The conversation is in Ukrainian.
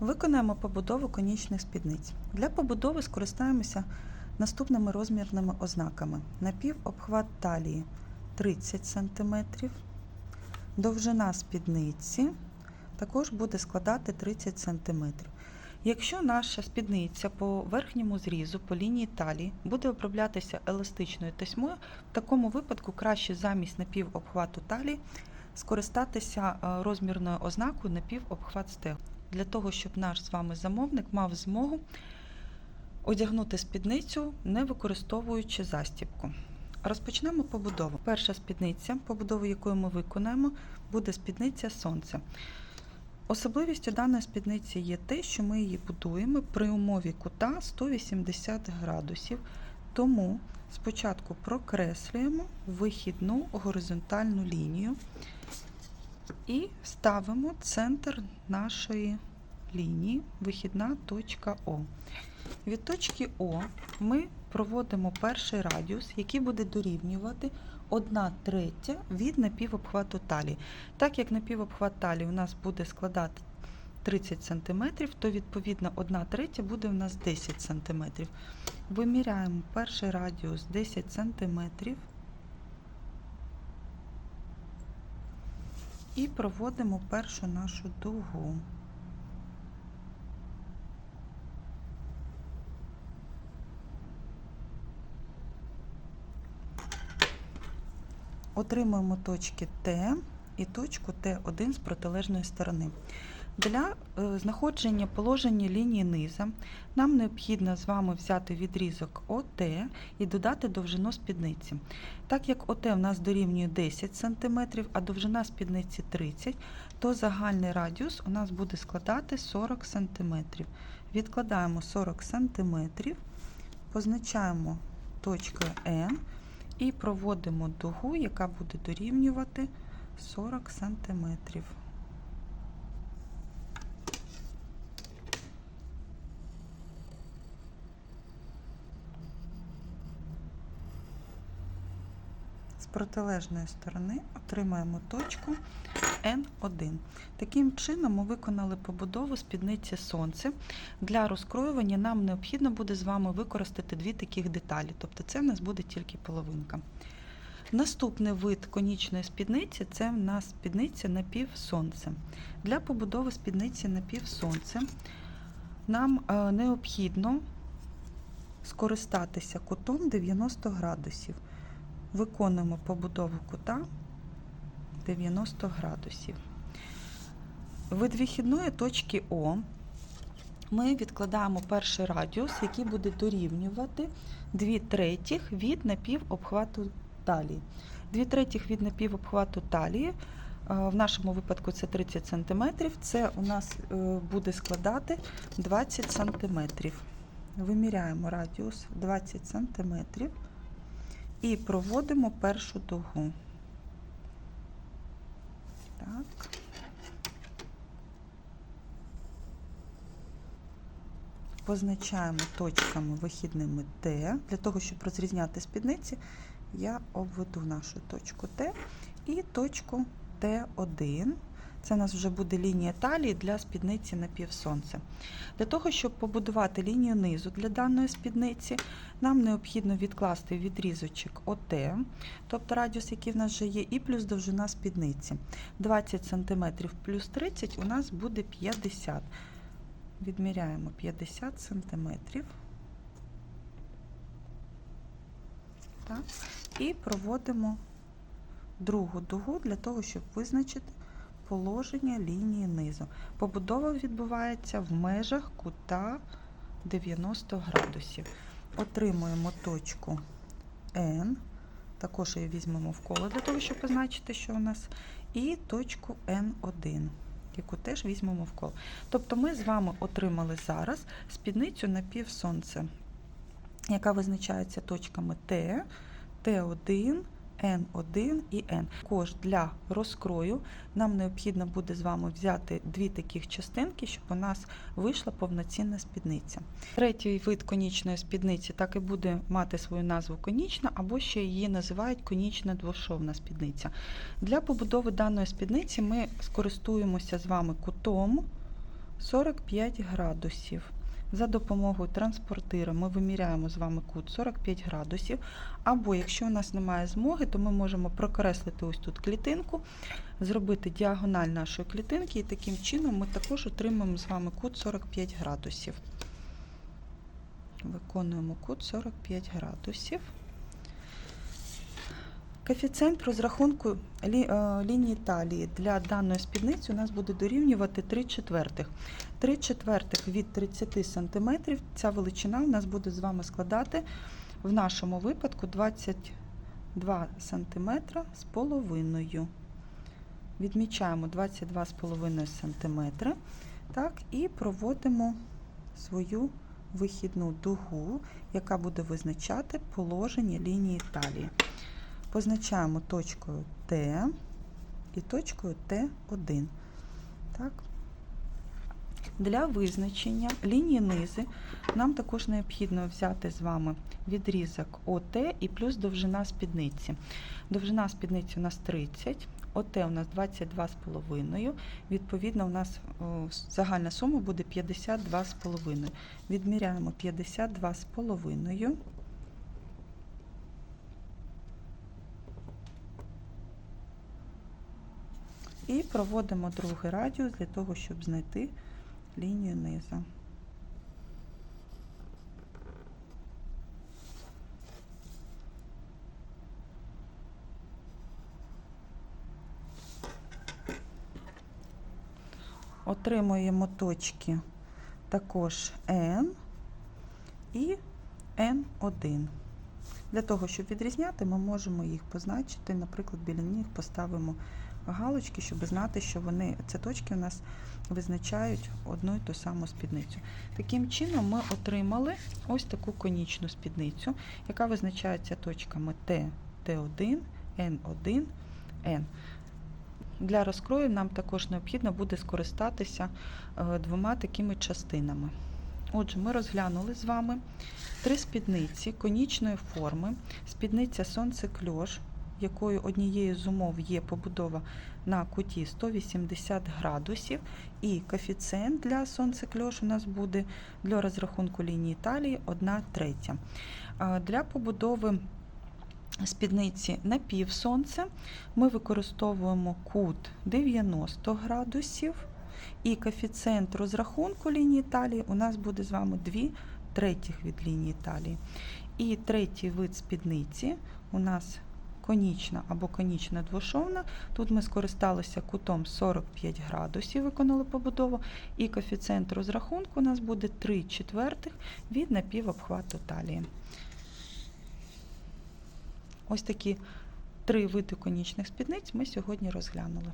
Виконаємо побудову конічних спідниць. Для побудови скористаємося наступними розмірними ознаками: напівобхват талії 30 см, довжина спідниці також буде складати 30 см. Якщо наша спідниця по верхньому зрізу, по лінії талії, буде оброблятися еластичною тесьмою, в такому випадку краще замість напівобхвату талії скористатися е, розмірною ознакою напівобхват стегу для того, щоб наш з вами замовник мав змогу одягнути спідницю, не використовуючи застібку. Розпочнемо побудову. Перша спідниця, побудову якої ми виконаємо, буде спідниця сонце. Особливістю даної спідниці є те, що ми її будуємо при умові кута 180 градусів. Тому спочатку прокреслюємо вихідну горизонтальну лінію і ставимо центр нашої лінії, вихідна точка О. Від точки О ми проводимо перший радіус, який буде дорівнювати 1 третя від напівобхвату талії. Так як напівобхват талії у нас буде складати 30 см, то відповідно 1 третя буде у нас 10 см. Виміряємо перший радіус 10 см. І проводимо першу нашу дугу. Отримуємо точки Т і точку Т1 з протилежної сторони. Для е, знаходження положення лінії низа нам необхідно з вами взяти відрізок ОТ і додати довжину спідниці. Так як ОТ у нас дорівнює 10 см, а довжина спідниці 30 то загальний радіус у нас буде складати 40 см. Відкладаємо 40 см, позначаємо точкою N і проводимо дугу, яка буде дорівнювати 40 см. Протилежної сторони отримаємо точку N1. Таким чином ми виконали побудову спідниці сонце. Для розкроювання нам необхідно буде з вами використати дві таких деталі, тобто це в нас буде тільки половинка. Наступний вид конічної спідниці це в нас спідниця напівсонце. Для побудови спідниці напівсонце нам е, необхідно скористатися кутом 90 градусів. Виконуємо побудову кута 90 градусів. Від вихідної точки О ми відкладаємо перший радіус, який буде дорівнювати 2 третіх від напівобхвату талії. 2 третіх від напівобхвату талії, в нашому випадку це 30 см, це у нас е, буде складати 20 см. Виміряємо радіус 20 см і проводимо першу дугу. Так. Позначаємо точками вихідними Т. Для того, щоб розрізняти спідниці, я обведу нашу точку Т і точку Т1. Це у нас вже буде лінія талії для спідниці напівсонця. Для того, щоб побудувати лінію низу для даної спідниці, нам необхідно відкласти відрізочок ОТ, тобто радіус, який в нас вже є, і плюс довжина спідниці. 20 см плюс 30 у нас буде 50 Відміряємо 50 см. Так. І проводимо другу дугу для того, щоб визначити положення лінії низу. Побудова відбувається в межах кута 90 градусів. Отримуємо точку N, також її візьмемо в коло для того, щоб позначити, що у нас, і точку N1, яку теж візьмемо в коло. Тобто ми з вами отримали зараз спідницю на півсонце, яка визначається точками Т, Т1, N1 і N. Також для розкрою нам необхідно буде з вами взяти дві таких частинки, щоб у нас вийшла повноцінна спідниця. Третій вид конічної спідниці так і буде мати свою назву конічна, або ще її називають конічна двошовна спідниця. Для побудови даної спідниці ми скористуємося з вами кутом 45 градусів. За допомогою транспортира ми виміряємо з вами кут 45 градусів. Або якщо у нас немає змоги, то ми можемо прокреслити ось тут клітинку, зробити діагональ нашої клітинки, і таким чином ми також отримаємо з вами кут 45 градусів. Виконуємо кут 45 градусів. Коефіцієнт розрахунку лі- е, лінії талії для даної спідниці у нас буде дорівнювати 3 четвертих. 3 четвертих від 30 см. Ця величина у нас буде з вами складати в нашому випадку 22 см з половиною. Відмічаємо 22,5 см. Так, і проводимо свою вихідну дугу, яка буде визначати положення лінії талії. Позначаємо точкою Т і точкою Т1. Так. Для визначення лінії низи нам також необхідно взяти з вами відрізок ОТ і плюс довжина спідниці. Довжина спідниці у нас 30, ОТ у нас 22,5. Відповідно, у нас загальна сума буде 52,5. Відміряємо 52,5. І проводимо другий радіус для того, щоб знайти лінію низу. Отримуємо точки також N і N1. Для того, щоб відрізняти, ми можемо їх позначити. Наприклад, біля них поставимо галочки, щоб знати, що вони ці точки у нас визначають одну і ту саму спідницю. Таким чином, ми отримали ось таку конічну спідницю, яка визначається точками Т, Т1, Н1, Н. Для розкрою нам також необхідно буде скористатися е, двома такими частинами. Отже, ми розглянули з вами три спідниці конічної форми. Спідниця сонце-кльош, якою однією з умов є побудова на куті 180 градусів, і коефіцієнт для сонце-кльош у нас буде для розрахунку лінії талії 1 третя. Для побудови спідниці на півсонце ми використовуємо кут 90 градусів. І коефіцієнт розрахунку лінії талії у нас буде з вами 2 третіх від лінії талії. І третій вид спідниці у нас конічна або конічна двошовна. Тут ми скористалися кутом 45 градусів, виконали побудову, і коефіцієнт розрахунку у нас буде 3 четвертих від напівобхвату талії. Ось такі три види конічних спідниць ми сьогодні розглянули.